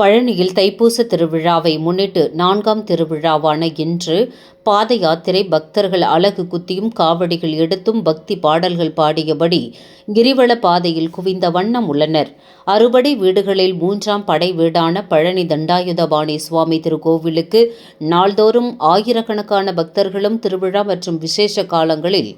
பழனியில் தைப்பூச திருவிழாவை முன்னிட்டு நான்காம் திருவிழாவான இன்று பாத யாத்திரை பக்தர்கள் அலகு குத்தியும் காவடிகள் எடுத்தும் பக்தி பாடல்கள் பாடியபடி கிரிவல பாதையில் குவிந்த வண்ணம் உள்ளனர். அறுபடை வீடுகளில் மூன்றாம் படை வீடான பழனி தண்டாயுதபாணி சுவாமி திருக்கோவிலுக்கு நாள்தோறும் ஆயிரக்கணக்கான பக்தர்களும் திருவிழா மற்றும் விசேஷ காலங்களில்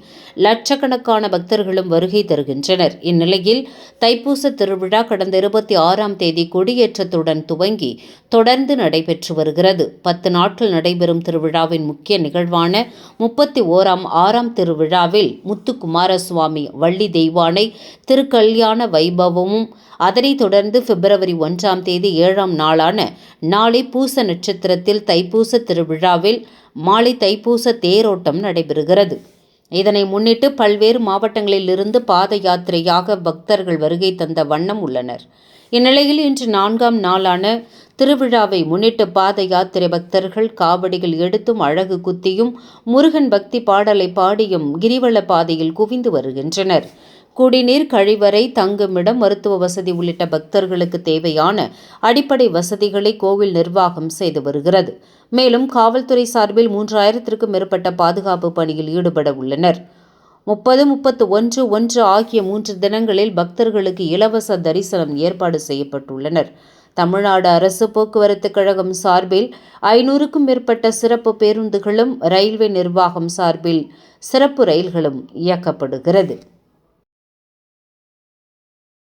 லட்சக்கணக்கான பக்தர்களும் வருகை தருகின்றனர். இந்நிலையில் தைப்பூச திருவிழா கடந்த இருபத்தி ஆறாம் தேதி கொடியேற்றத்துடன் துவங்கி தொடர்ந்து நடைபெற்று வருகிறது. பத்து நாட்கள் நடைபெறும் திருவிழாவின் முக்கிய நிகழ்வான முப்பத்தி ஓராம் ஆறாம் திருவிழாவில் முத்துக்குமாரசுவாமி வள்ளி தெய்வானை திருக்கல்யாண வைபவமும் அதனைத் தொடர்ந்து பிப்ரவரி ஒன்றாம் தேதி ஏழாம் நாளான நாளை பூச நட்சத்திரத்தில் தைப்பூச திருவிழாவில் மாலை தைப்பூச தேரோட்டம் நடைபெறுகிறது. இதனை முன்னிட்டு பல்வேறு மாவட்டங்களிலிருந்து பாத யாத்திரையாக பக்தர்கள் வருகை தந்த வண்ணம் உள்ளனர். இந்நிலையில் இன்று நான்காம் நாளான திருவிழாவை முன்னிட்டு பாத யாத்திரை பக்தர்கள் காவடிகள் எடுத்தும் அழகு குத்தியும் முருகன் பக்தி பாடலை பாடியும் கிரிவல பாதையில் குவிந்து வருகின்றனர். குடிநீர் கழிவறை தங்குமிடம் மருத்துவ வசதி உள்ளிட்ட பக்தர்களுக்கு தேவையான அடிப்படை வசதிகளை கோவில் நிர்வாகம் செய்து வருகிறது. மேலும் காவல்துறை சார்பில் மூன்றாயிரத்திற்கும் மேற்பட்ட பாதுகாப்பு பணியில் ஈடுபட உள்ளனர். முப்பது முப்பத்து ஒன்று ஒன்று ஆகிய மூன்று தினங்களில் பக்தர்களுக்கு இலவச தரிசனம் ஏற்பாடு செய்யப்பட்டுள்ளனர். தமிழ்நாடு அரசு போக்குவரத்து கழகம் சார்பில் ஐநூறுக்கும் மேற்பட்ட சிறப்பு பேருந்துகளும் ரயில்வே நிர்வாகம் சார்பில் சிறப்பு ரயில்களும் இயக்கப்படுகிறது.